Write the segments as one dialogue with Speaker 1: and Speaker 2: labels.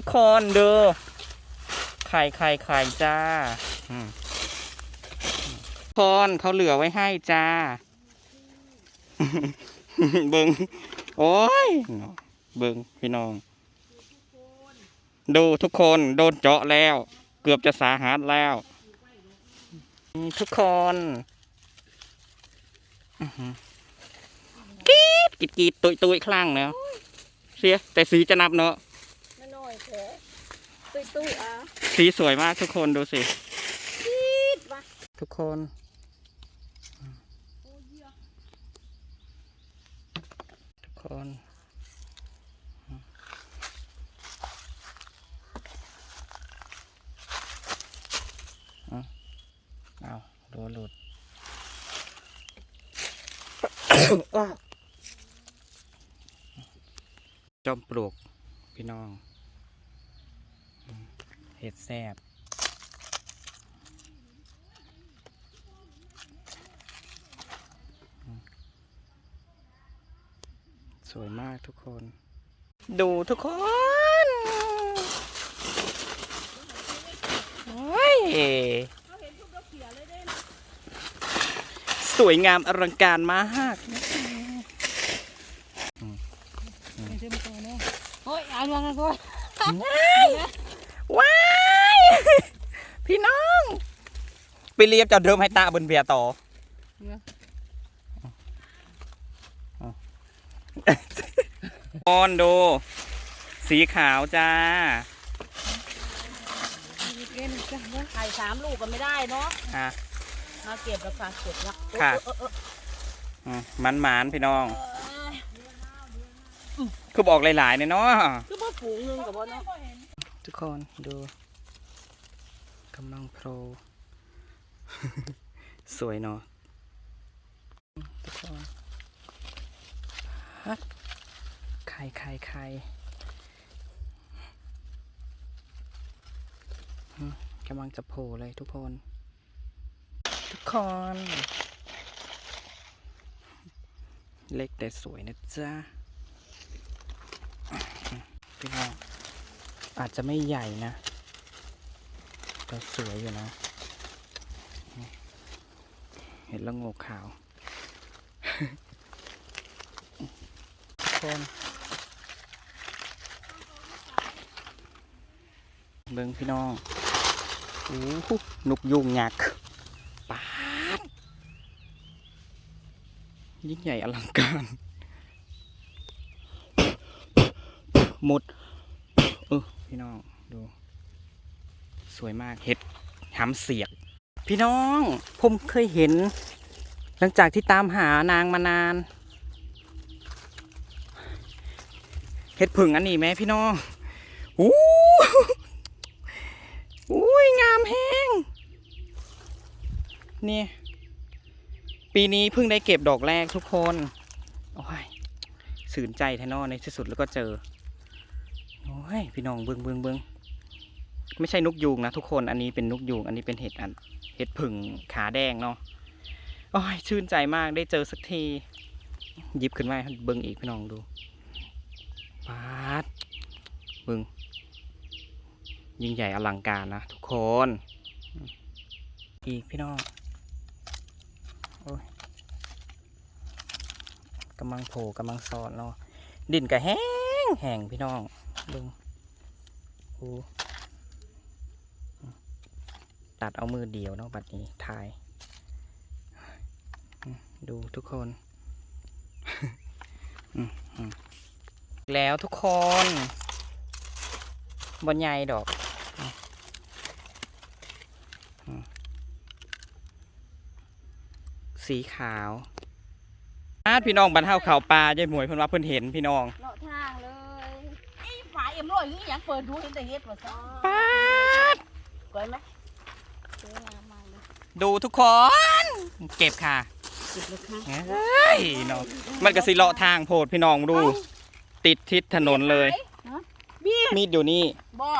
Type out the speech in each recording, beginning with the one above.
Speaker 1: ทุกคนดูไข่ไข่ไข่จ้าทุกคนเขาเหลือไว้ให้จ้า เบิงโอ้ย เบิงพี่น้อง ดูทุกคนโดนเจาะแล้ว เกือบจะสาหัสแล้ว ทุกคนกีดกีดกีดตุยตุยคลั่งเนาะเสียแต่สีจะนับเนาะ
Speaker 2: ตุ้ยตุ้ยอะ
Speaker 1: สีสวยมากทุกคนดูสิ ทุกคนทุกคนอะเอาดนหลุดจอมปลวกพี่น้อง เห็ดแซบสวยมากทุกคน ดูทุกคนโอ้ยสวยงามอลังการมาก
Speaker 2: ไม่ใช่ไม่ตัวเนาะโอ้ยเอาลงกันก่อน
Speaker 1: ว้าย พี่น้อง ไปเรียบจะเดิมให้ตาบนเบียร์ต่อโอนดู สีขาวจ้า
Speaker 2: ไข่สามลูกก็ไม่ได้เนาะ
Speaker 1: อะ
Speaker 2: มาเก็บแล้วค่ะเก็บแล้ว
Speaker 1: ค่ะ
Speaker 2: เออเออ
Speaker 1: อืมมันหมานพี่น้อง
Speaker 2: เออ
Speaker 1: คือบอกหลายๆเนี่ยเนาะ
Speaker 2: คือว่าฝูงหนึงกับว่าเนาะ
Speaker 1: ทุกคนดูกำลังโผล่ สวยเนาะทุกคนฮัดไข่ไข่ไข่กำลังจะโผล่เลยทุกคน ทุกคน เล็กแต่สวยนะจ๊ะพี่น้องอาจจะไม่ใหญ่นะ แต่สวยอยู่นะ เห็นล้วโงกขาวคนเบิ่งพี่น้องโอ้โหนุกยุงยักปาดยิ่งใหญ่อลังการ หมดเออพี่น้อง ดู สวยมากเห็ดหำเสียก พี่น้องผมเคยเห็น หลังจากที่ตามหานางมานานเห็ดผึ่งอันนี้ไหมพี่น้องอู้อุ้ยงามแห้งนี่ ปีนี้เพิ่งได้เก็บดอกแรกทุกคน โอ้ยสื่นใจแทนอในที่สุดแล้วก็เจอ โอ้ย พี่น้องเบิงเบิงเบิง ไม่ใช่นกยูงนะทุกคนอันนี้เป็นนกยูงอันนี้เป็นเห็ดอันเห็ดผึ่งขาแดงเนาะโอ้ยชื่นใจมากได้เจอสักทีหยิบขึ้นมาให้เบิงอีกพี่น้องดูปาดเบิงยิ่งใหญ่อลังการนะทุกคน อีกพี่น้องโอ้ยกำลังโผล่กำลังสอนเนาะดินก็แห้งแห้งพี่น้องเบิ่งโอ้ ตัดเอามือเดียวเนาะบัดนี้ถ่ายอืมดูทุกคนอืมอืมแล้วทุกคนบนใหญ่ดอกอืมอืมสีขาวอาดพี่น้องบรรเทาข่าวปลาใจหมวยเพิ่นว่าเพิ่นเห็นพี่น้อง
Speaker 2: เลาะทางเลยไอ้ฝาเอ็มร้อยนี่ยังเปิดดูเห็นแต่เฮ็ดว่าซ้อ
Speaker 1: ปาด
Speaker 2: สวยไหมสวยงามมากเลย
Speaker 1: ดูทุกคน เก็บค่ะ
Speaker 2: เก็บเลยค่ะ
Speaker 1: เฮ้ยน้องมันก็สิเลาะทางโพดพี่น้องดู ติดทิศถนนเลย
Speaker 2: บี้
Speaker 1: มีดอยู่นี่
Speaker 2: บ่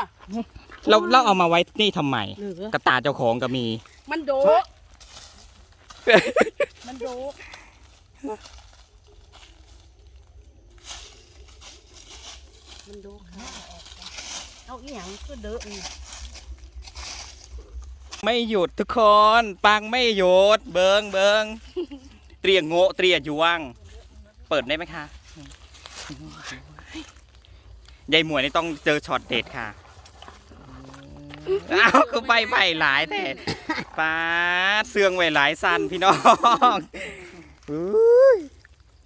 Speaker 1: เราเราเอามาไว้นี่ทำไม
Speaker 2: เหลือก
Speaker 1: ระตาเจ้าของก็มี
Speaker 2: มันโดกมันโดกมันโดกค่ะเอาอีหยังก็เด้ออี
Speaker 1: ไม่หยุดทุกคน ปังไม่หยุด เบิงเบิงเตรียโงะเตรียยวงเปิดได้ไหมคะยายหมวยนี่ต้องเจอช็อตเด็ดค่ะอ้าวก็ใบใบหลายแต่ป้าดเสื่องไว้หลายสันพี่น้องอุ้ย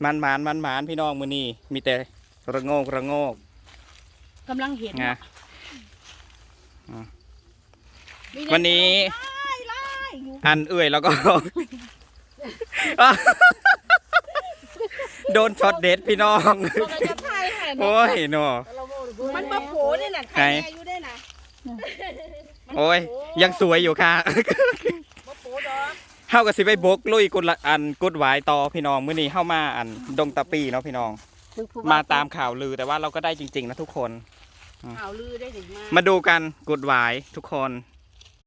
Speaker 1: มันหมานมันหมานพี่น้องมือนี่มีแต่ระโงกระโงก
Speaker 2: กำลังเห็น
Speaker 1: ไง
Speaker 2: มี
Speaker 1: วันนี้
Speaker 2: ไล่ไล่อยู่
Speaker 1: อันเอื่อยแล้วก็ โดนช็อตเด็ดพี่น้อง
Speaker 2: บอกว่าจะทายให้
Speaker 1: โอ้ยเนาะ
Speaker 2: มันมาโผล่นี่น่ะ
Speaker 1: ไหน
Speaker 2: ไข่แม่อยู่ได้น่ะ
Speaker 1: โอ้ย ยังสวยอยู่ค่ะ
Speaker 2: มาโผล่ดอก
Speaker 1: เฮากับสิไปบกลุยกุดละอันกุดหวายต่อพี่น้องมื้อนี้เฮามาอันดงตะปีเนาะพี่น้อง มาตามข่าวลือแต่ว่าเราก็ได้จริง ๆ นะทุกคน
Speaker 2: ข่าวลือได้ถึงมา
Speaker 1: มาดูกันกุดหวายทุกคน